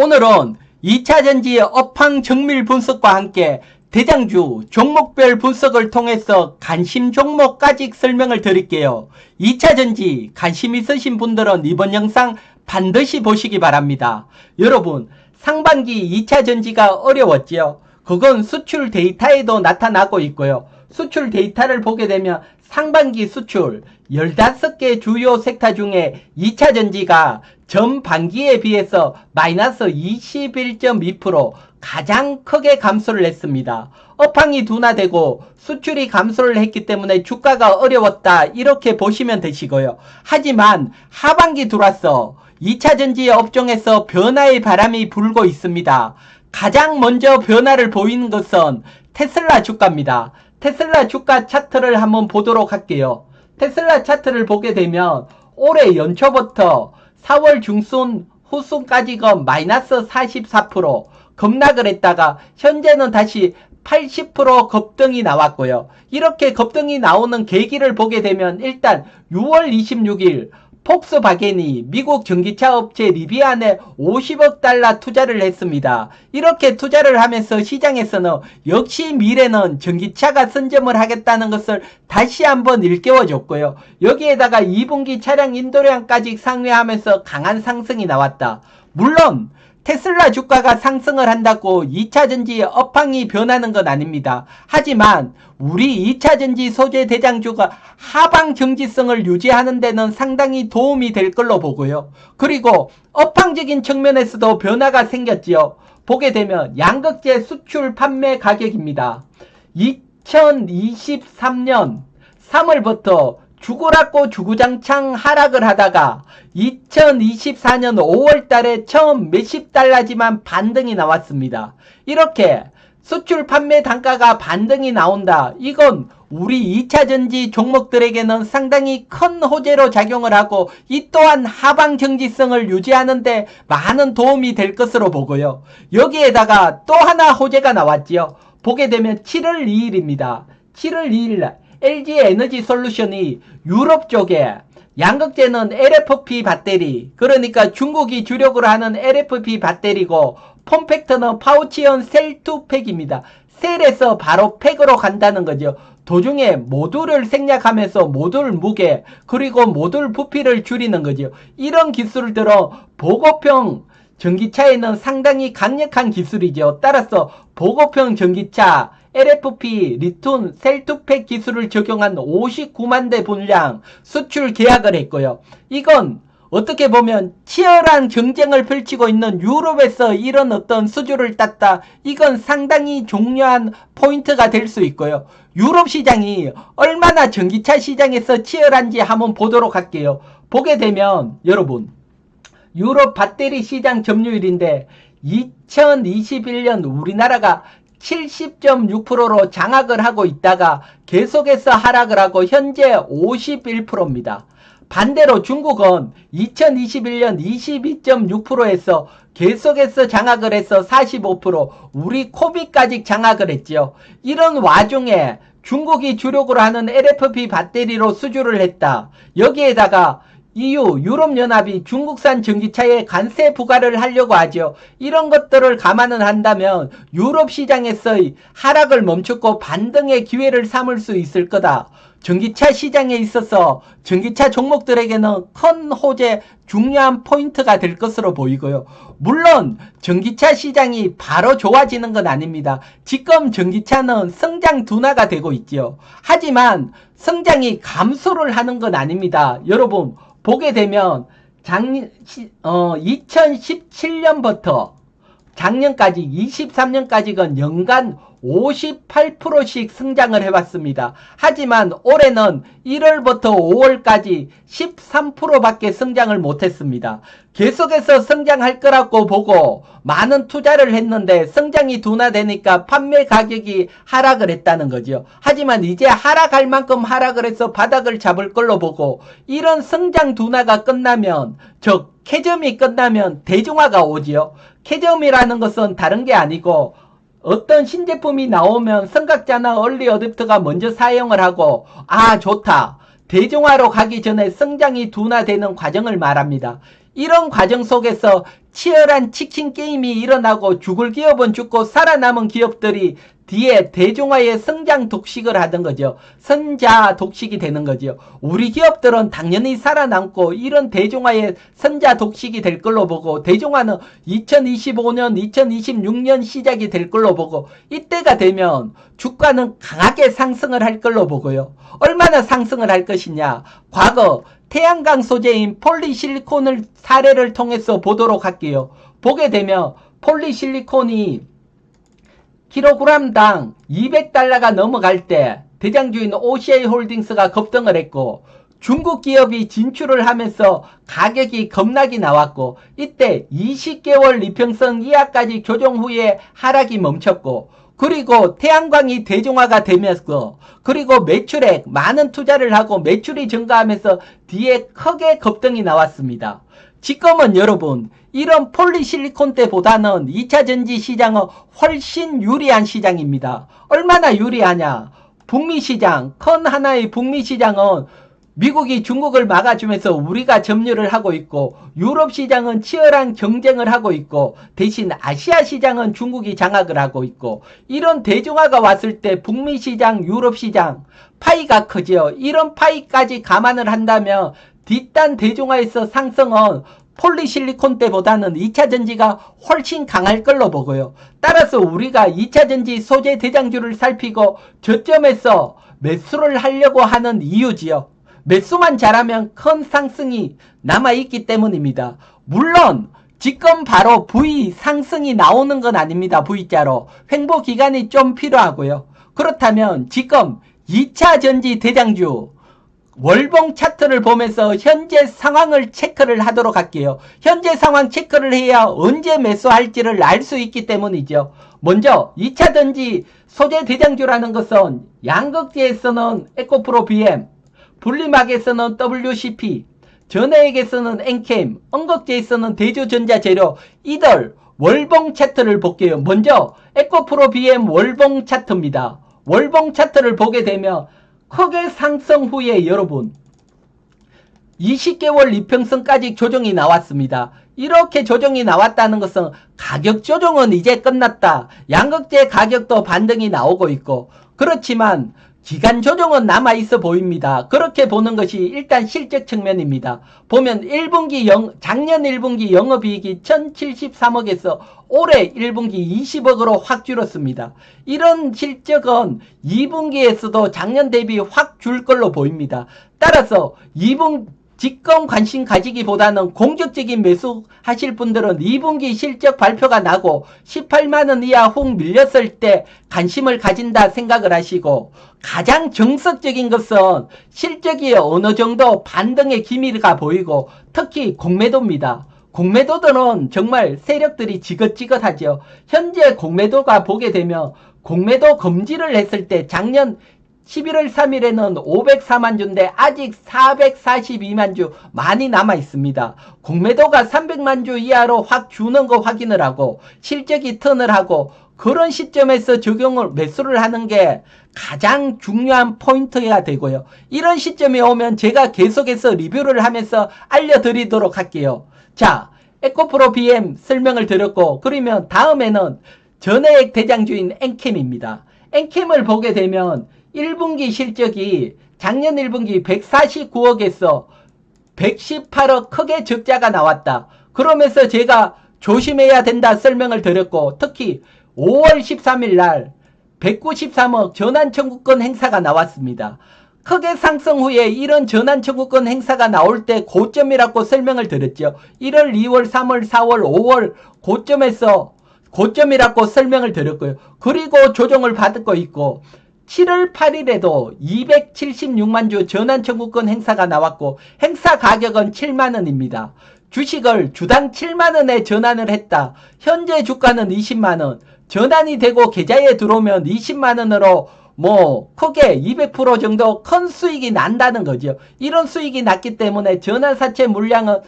오늘은 2차 전지의 업황 정밀 분석과 함께 대장주 종목별 분석을 통해서 관심 종목까지 설명을 드릴게요. 2차 전지 관심 있으신 분들은 이번 영상 반드시 보시기 바랍니다. 여러분 상반기 2차 전지가 어려웠지요. 그건 수출 데이터에도 나타나고 있고요. 수출 데이터를 보게 되면 상반기 수출 15개 주요 섹터 중에 2차 전지가 전반기에 비해서 마이너스 21.2% 가장 크게 감소를 했습니다. 업황이 둔화되고 수출이 감소를 했기 때문에 주가가 어려웠다 이렇게 보시면 되시고요. 하지만 하반기 들어와서 2차 전지 업종에서 변화의 바람이 불고 있습니다. 가장 먼저 변화를 보이는 것은 테슬라 주가입니다. 테슬라 주가 차트를 한번 보도록 할게요. 테슬라 차트를 보게 되면 올해 연초부터 4월 중순 후순까지가 마이너스 44% 급락을 했다가 현재는 다시 80% 급등이 나왔고요. 이렇게 급등이 나오는 계기를 보게 되면 일단 6월 26일 폭스바겐이 미국 전기차 업체 리비안에 50억 달러 투자를 했습니다. 이렇게 투자를 하면서 시장에서는 역시 미래는 전기차가 선점을 하겠다는 것을 다시 한번 일깨워줬고요. 여기에다가 2분기 차량 인도량까지 상회하면서 강한 상승이 나왔다. 물론 테슬라 주가가 상승을 한다고 2차 전지 업황이 변하는 건 아닙니다. 하지만 우리 2차 전지 소재 대장주가 하방 경지성을 유지하는 데는 상당히 도움이 될 걸로 보고요. 그리고 업황적인 측면에서도 변화가 생겼지요. 보게 되면 양극재 수출 판매 가격입니다. 2023년 3월부터 죽으라고 주구장창 하락을 하다가 2024년 5월 달에 처음 몇십 달러지만 반등이 나왔습니다. 이렇게 수출 판매 단가가 반등이 나온다. 이건 우리 2차 전지 종목들에게는 상당히 큰 호재로 작용을 하고 이 또한 하방 정지성을 유지하는데 많은 도움이 될 것으로 보고요. 여기에다가 또 하나 호재가 나왔지요. 보게 되면 7월 2일입니다. 7월 2일 날 LG 에너지 솔루션이 유럽 쪽에 양극재는 LFP 배터리 그러니까 중국이 주력으로 하는 LFP 배터리고 폼팩터는 파우치형 셀 2팩입니다. 셀에서 바로 팩으로 간다는 거죠. 도중에 모듈을 생략하면서 모듈 무게 그리고 모듈 부피를 줄이는 거죠. 이런 기술을 들어 보급형 전기차에는 상당히 강력한 기술이죠. 따라서 보급형 전기차 LFP 리톤 셀투팩 기술을 적용한 59만 대 분량 수출 계약을 했고요. 이건 어떻게 보면 치열한 경쟁을 펼치고 있는 유럽에서 이런 어떤 수주를 땄다. 이건 상당히 중요한 포인트가 될 수 있고요. 유럽 시장이 얼마나 전기차 시장에서 치열한지 한번 보도록 할게요. 보게 되면 여러분 유럽 배터리 시장 점유율인데 2021년 우리나라가 70.6%로 장악을 하고 있다가 계속해서 하락을 하고 현재 51%입니다. 반대로 중국은 2021년 22.6%에서 계속해서 장악을 해서 45% 우리 코비까지 장악을 했죠. 이런 와중에 중국이 주력으로 하는 LFP 배터리로 수주를 했다. 여기에다가 EU 유럽연합이 중국산 전기차에 관세 부과를 하려고 하죠. 이런 것들을 감안을 한다면 유럽 시장에서의 하락을 멈췄고 반등의 기회를 삼을 수 있을 거다. 전기차 시장에 있어서 전기차 종목들에게는 큰 호재 중요한 포인트가 될 것으로 보이고요. 물론 전기차 시장이 바로 좋아지는 건 아닙니다. 지금 전기차는 성장 둔화가 되고 있지요. 하지만 성장이 감소를 하는 건 아닙니다. 여러분 보게 되면 작년 어 2017년부터 작년까지 23년까지가 연간 58%씩 성장을 해왔습니다. 하지만 올해는 1월부터 5월까지 13%밖에 성장을 못했습니다. 계속해서 성장할 거라고 보고 많은 투자를 했는데 성장이 둔화되니까 판매 가격이 하락을 했다는 거죠. 하지만 이제 하락할 만큼 하락을 해서 바닥을 잡을 걸로 보고 이런 성장 둔화가 끝나면 즉 캐점이 끝나면 대중화가 오지요. 캐점이라는 것은 다른 게 아니고 어떤 신제품이 나오면 선각자나 얼리 어댑터가 먼저 사용을 하고 아 좋다 대중화로 가기 전에 성장이 둔화되는 과정을 말합니다. 이런 과정 속에서 치열한 치킨 게임이 일어나고 죽을 기업은 죽고 살아남은 기업들이 뒤에 대중화의 성장 독식을 하던 거죠. 선자 독식이 되는 거죠. 우리 기업들은 당연히 살아남고 이런 대중화의 선자 독식이 될 걸로 보고 대중화는 2025년, 2026년 시작이 될 걸로 보고 이때가 되면 주가는 강하게 상승을 할 걸로 보고요. 얼마나 상승을 할 것이냐. 과거 태양광 소재인 폴리실리콘을 사례를 통해서 보도록 할게요. 보게 되면 폴리실리콘이 킬로그램당 200달러가 넘어갈 때 대장주인 OCI 홀딩스가 급등을 했고 중국 기업이 진출을 하면서 가격이 겁나게 나왔고 이때 20개월 이평선 이하까지 조정 후에 하락이 멈췄고 그리고 태양광이 대중화가 되면서 그리고 매출액 많은 투자를 하고 매출이 증가하면서 뒤에 크게 급등이 나왔습니다. 지금은 여러분 이런 폴리실리콘 때보다는 2차 전지 시장은 훨씬 유리한 시장입니다. 얼마나 유리하냐? 북미 시장, 큰 하나의 북미 시장은 미국이 중국을 막아주면서 우리가 점유를 하고 있고 유럽 시장은 치열한 경쟁을 하고 있고 대신 아시아 시장은 중국이 장악을 하고 있고 이런 대중화가 왔을 때 북미 시장, 유럽 시장 파이가 크죠. 이런 파이까지 감안을 한다면 뒷단 대중화에서 상승은 폴리실리콘 때보다는 2차 전지가 훨씬 강할 걸로 보고요. 따라서 우리가 2차 전지 소재 대장주를 살피고 저점에서 매수를 하려고 하는 이유지요. 매수만 잘하면 큰 상승이 남아있기 때문입니다. 물론 지금 바로 V 상승이 나오는 건 아닙니다. V자로. 횡보 기간이 좀 필요하고요. 그렇다면 지금 2차 전지 대장주 월봉 차트를 보면서 현재 상황을 체크를 하도록 할게요. 현재 상황 체크를 해야 언제 매수할지를 알 수 있기 때문이죠. 먼저 2차 전지 소재 대장주라는 것은 양극재에서는 에코프로 BM, 분리막에서는 WCP, 전해액에서는 엔캠, 언극재에서는 대조전자재료 이들 월봉 차트를 볼게요. 먼저 에코프로 BM 월봉 차트입니다. 월봉 차트를 보게 되면 크게 상승 후에 여러분 20개월 이평선까지 조정이 나왔습니다. 이렇게 조정이 나왔다는 것은 가격 조정은 이제 끝났다. 양극재 가격도 반등이 나오고 있고 그렇지만 기간 조정은 남아 있어 보입니다. 그렇게 보는 것이 일단 실적 측면입니다. 보면 1분기 영, 작년 1분기 영업이익이 1073억에서 올해 1분기 20억으로 확 줄었습니다. 이런 실적은 2분기에서도 작년 대비 확 줄 걸로 보입니다. 따라서 2분 직권 관심 가지기보다는 공격적인 매수 하실 분들은 2분기 실적 발표가 나고 18만원 이하 훅 밀렸을 때 관심을 가진다 생각을 하시고 가장 정석적인 것은 실적이 어느 정도 반등의 기미가 보이고 특히 공매도입니다. 공매도들은 정말 세력들이 지긋지긋하죠. 현재 공매도가 보게 되면 공매도 금지를 했을 때 작년 11월 3일에는 504만 주인데 아직 442만 주 많이 남아 있습니다. 공매도가 300만 주 이하로 확 주는 거 확인을 하고 실적이 턴을 하고 그런 시점에서 적용을 매수를 하는 게 가장 중요한 포인트가 되고요. 이런 시점에 오면 제가 계속해서 리뷰를 하면서 알려드리도록 할게요. 자, 에코프로 BM 설명을 드렸고 그러면 다음에는 전해액 대장주인 엔캠입니다. 엔캠을 보게 되면 1분기 실적이 작년 1분기 149억에서 118억 크게 적자가 나왔다. 그러면서 제가 조심해야 된다 설명을 드렸고 특히 5월 13일 날 193억 전환 청구권 행사가 나왔습니다. 크게 상승 후에 이런 전환 청구권 행사가 나올 때 고점이라고 설명을 드렸죠. 1월, 2월, 3월, 4월, 5월 고점에서 고점이라고 설명을 드렸고요. 그리고 조정을 받고 있고 7월 8일에도 276만 주 전환 청구권 행사가 나왔고 행사 가격은 7만 원입니다. 주식을 주당 7만 원에 전환을 했다. 현재 주가는 20만 원. 전환이 되고 계좌에 들어오면 20만 원으로 뭐 크게 200% 정도 큰 수익이 난다는 거죠. 이런 수익이 났기 때문에 전환사채 물량은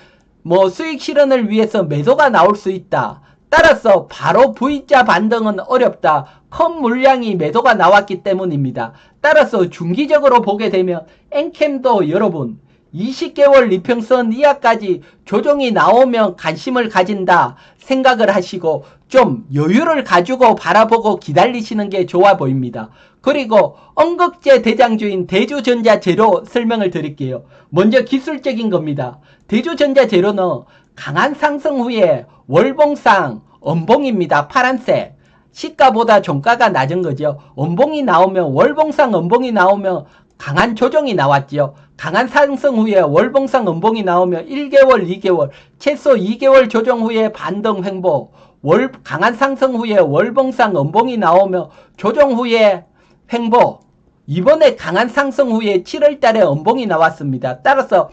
뭐 수익 실현을 위해서 매도가 나올 수 있다. 따라서 바로 V자 반등은 어렵다. 큰 물량이 매도가 나왔기 때문입니다. 따라서 중기적으로 보게 되면 엔캠도 여러분 20개월 이평선 이하까지 조정이 나오면 관심을 가진다 생각을 하시고 좀 여유를 가지고 바라보고 기다리시는 게 좋아 보입니다. 그리고 언급제 대장주인 대주전자 제로 설명을 드릴게요. 먼저 기술적인 겁니다. 대주전자 제로는 강한 상승 후에 월봉상 음봉입니다. 파란색. 시가보다 종가가 낮은 거죠. 음봉이 나오면 월봉상 음봉이 나오면 강한 조정이 나왔지요. 강한 상승 후에 월봉상 음봉이 나오면 1개월, 2개월, 최소 2개월 조정 후에 반등 횡보, 월 강한 상승 후에 월봉상 음봉이 나오면 조정 후에 횡보. 이번에 강한 상승 후에 7월 달에 음봉이 나왔습니다. 따라서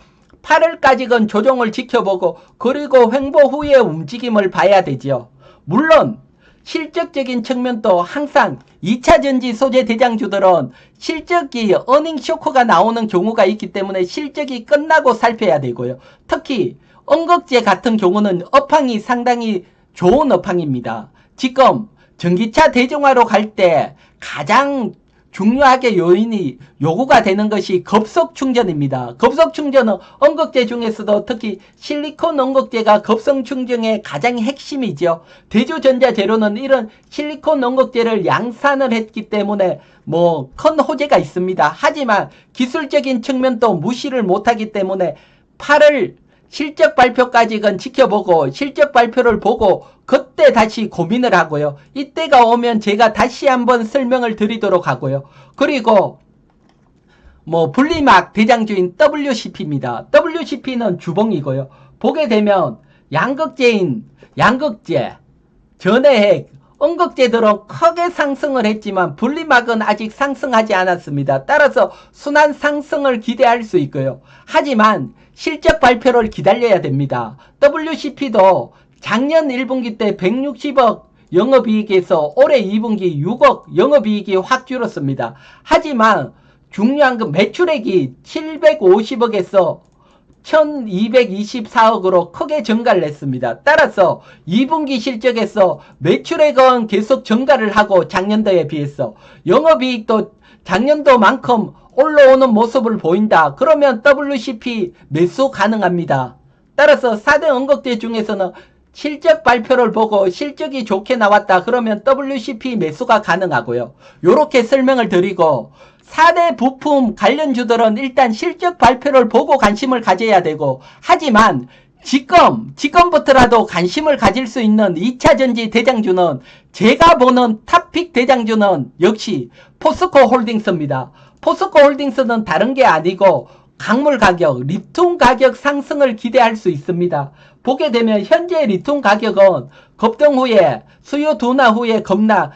8월까지는 조정을 지켜보고 그리고 횡보 후에 움직임을 봐야 되지요. 물론 실적적인 측면도 항상 2차 전지 소재 대장주들은 실적이 어닝 쇼크가 나오는 경우가 있기 때문에 실적이 끝나고 살펴야 되고요. 특히 언급제 같은 경우는 업황이 상당히 좋은 업황입니다. 지금 전기차 대중화로 갈 때 가장 중요하게 요인이 요구가 되는 것이 급속 충전입니다. 급속 충전은 언극제 중에서도 특히 실리콘 언극제가 급속 충전의 가장 핵심이죠. 대주전자 재료는 이런 실리콘 언극제를 양산을 했기 때문에 뭐 큰 호재가 있습니다. 하지만 기술적인 측면도 무시를 못하기 때문에 8월 실적 발표까지는 지켜보고 실적 발표를 보고 그때 다시 고민을 하고요. 이때가 오면 제가 다시 한번 설명을 드리도록 하고요. 그리고 뭐 분리막 대장주인 WCP입니다. WCP는 주봉이고요. 보게 되면 양극재인 양극재 전해핵 언극제들은 크게 상승을 했지만 분리막은 아직 상승하지 않았습니다. 따라서 순환 상승을 기대할 수 있고요. 하지만 실적 발표를 기다려야 됩니다. WCP도 작년 1분기 때 160억 영업이익에서 올해 2분기 6억 영업이익이 확 줄었습니다. 하지만 중요한 건 매출액이 750억에서 1224억으로 크게 증가를 했습니다. 따라서 2분기 실적에서 매출액은 계속 증가를 하고 작년도에 비해서 영업이익도 작년도만큼 올라오는 모습을 보인다. 그러면 WCP 매수 가능합니다. 따라서 4대 언급대 중에서는 실적 발표를 보고 실적이 좋게 나왔다. 그러면 WCP 매수가 가능하고요. 이렇게 설명을 드리고 4대 부품 관련주들은 일단 실적 발표를 보고 관심을 가져야 되고 하지만 지금 지금부터라도 관심을 가질 수 있는 2차 전지 대장주는 제가 보는 탑픽 대장주는 역시 포스코 홀딩스입니다. 포스코 홀딩스는 다른 게 아니고 강물 가격, 리튬 가격 상승을 기대할 수 있습니다. 보게 되면 현재 리튬 가격은 급등 후에 수요 둔화 후에 겁나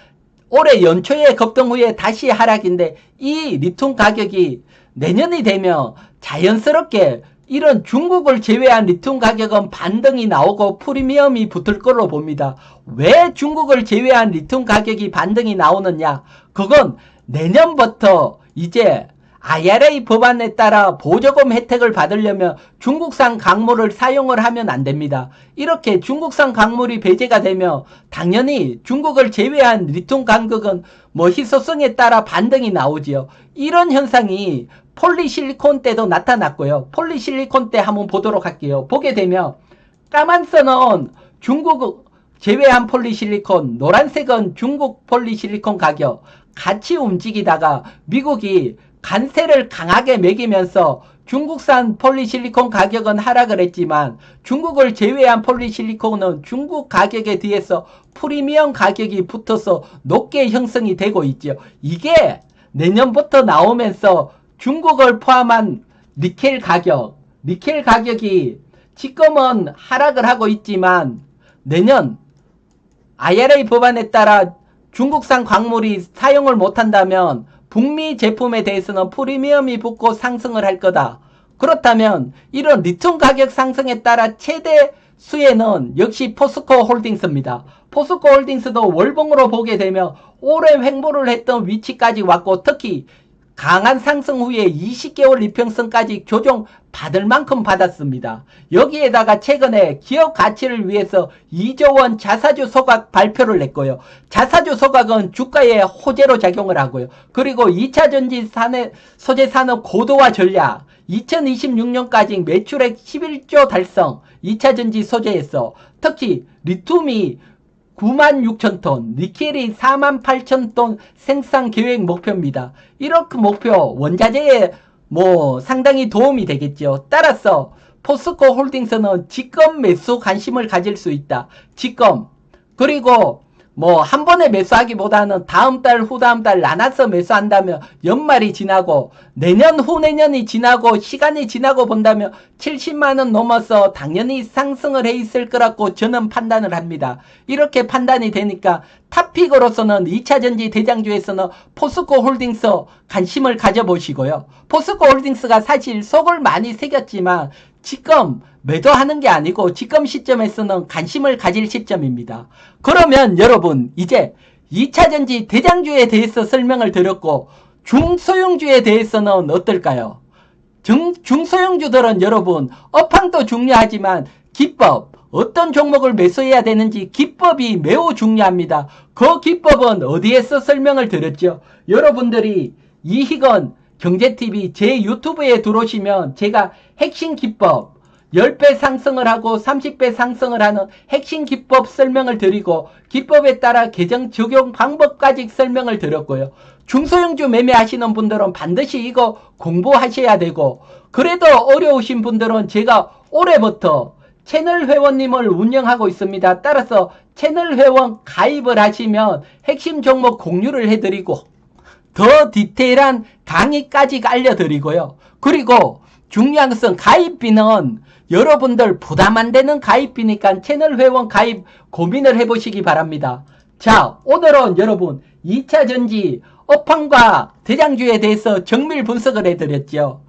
올해 연초에 급등 후에 다시 하락인데 이 리튬 가격이 내년이 되면 자연스럽게 이런 중국을 제외한 리튬 가격은 반등이 나오고 프리미엄이 붙을 걸로 봅니다. 왜 중국을 제외한 리튬 가격이 반등이 나오느냐? 그건 내년부터 이제 IRA 법안에 따라 보조금 혜택을 받으려면 중국산 광물을 사용을 하면 안 됩니다. 이렇게 중국산 광물이 배제가 되면 당연히 중국을 제외한 리튬 가격은 뭐 희소성에 따라 반등이 나오지요. 이런 현상이 폴리실리콘 때도 나타났고요. 폴리실리콘 때 한번 보도록 할게요. 보게 되면 까만 선은 중국 제외한 폴리실리콘, 노란색은 중국 폴리실리콘 가격 같이 움직이다가 미국이 관세를 강하게 매기면서 중국산 폴리실리콘 가격은 하락을 했지만 중국을 제외한 폴리실리콘은 중국 가격에 비해서 프리미엄 가격이 붙어서 높게 형성이 되고 있죠. 이게 내년부터 나오면서 중국을 포함한 니켈 가격, 니켈 가격이 지금은 하락을 하고 있지만 내년 IRA 법안에 따라 중국산 광물이 사용을 못한다면 북미 제품에 대해서는 프리미엄이 붙고 상승을 할 거다. 그렇다면 이런 리튬 가격 상승에 따라 최대 수혜는 역시 포스코 홀딩스입니다. 포스코 홀딩스도 월봉으로 보게 되면 오래 횡보를 했던 위치까지 왔고 특히 강한 상승 후에 20개월 이평선까지 조정 받을 만큼 받았습니다. 여기에다가 최근에 기업 가치를 위해서 2조 원 자사주 소각 발표를 냈고요. 자사주 소각은 주가에 호재로 작용을 하고요. 그리고 2차 전지 산업, 소재 산업 고도화 전략 2026년까지 매출액 11조 달성 2차 전지 소재에서 특히 리튬이 9만 6천 톤, 니켈이 4만 8천 톤 생산 계획 목표입니다. 이렇게 목표 원자재에 뭐 상당히 도움이 되겠죠. 따라서 포스코 홀딩스는 직검 매수 관심을 가질 수 있다. 직검 그리고 뭐 한 번에 매수하기보다는 다음 달 후다음 달 나눠서 매수한다면 연말이 지나고 내년 후내년이 지나고 시간이 지나고 본다면 70만 원 넘어서 당연히 상승을 해 있을 거라고 저는 판단을 합니다. 이렇게 판단이 되니까 탑픽으로서는 2차 전지 대장주에서는 포스코 홀딩스 관심을 가져보시고요. 포스코 홀딩스가 사실 속을 많이 새겼지만 지금 매도하는 게 아니고 지금 시점에서는 관심을 가질 시점입니다. 그러면 여러분 이제 2차 전지 대장주에 대해서 설명을 드렸고 중소형주에 대해서는 어떨까요? 중, 중소형주들은 여러분 업황도 중요하지만 기법 어떤 종목을 매수해야 되는지 기법이 매우 중요합니다. 그 기법은 어디에서 설명을 드렸죠? 여러분들이 이희건 경제TV 제 유튜브에 들어오시면 제가 핵심 기법 10배 상승을 하고 30배 상승을 하는 핵심 기법 설명을 드리고 기법에 따라 계정 적용 방법까지 설명을 드렸고요. 중소형주 매매하시는 분들은 반드시 이거 공부하셔야 되고 그래도 어려우신 분들은 제가 올해부터 채널 회원님을 운영하고 있습니다. 따라서 채널 회원 가입을 하시면 핵심 종목 공유를 해드리고 더 디테일한 강의까지 알려드리고요. 그리고 것은 가입비는 여러분들 부담 안 되는 가입비니까 채널 회원 가입 고민을 해보시기 바랍니다. 자, 오늘은 여러분 2차 전지 업황과 대장주에 대해서 정밀 분석을 해드렸죠.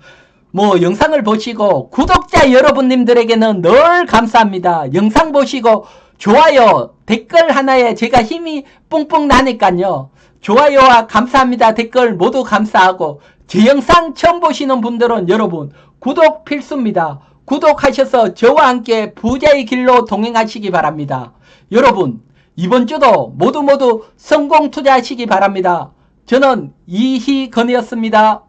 뭐 영상을 보시고 구독자 여러분님들에게는 늘 감사합니다. 영상 보시고 좋아요, 댓글 하나에 제가 힘이 뿡뿡 나니까요. 좋아요와 감사합니다 댓글 모두 감사하고 제 영상 처음 보시는 분들은 여러분 구독 필수입니다. 구독하셔서 저와 함께 부자의 길로 동행하시기 바랍니다. 여러분 이번 주도 모두 모두 성공 투자하시기 바랍니다. 저는 이희건이었습니다.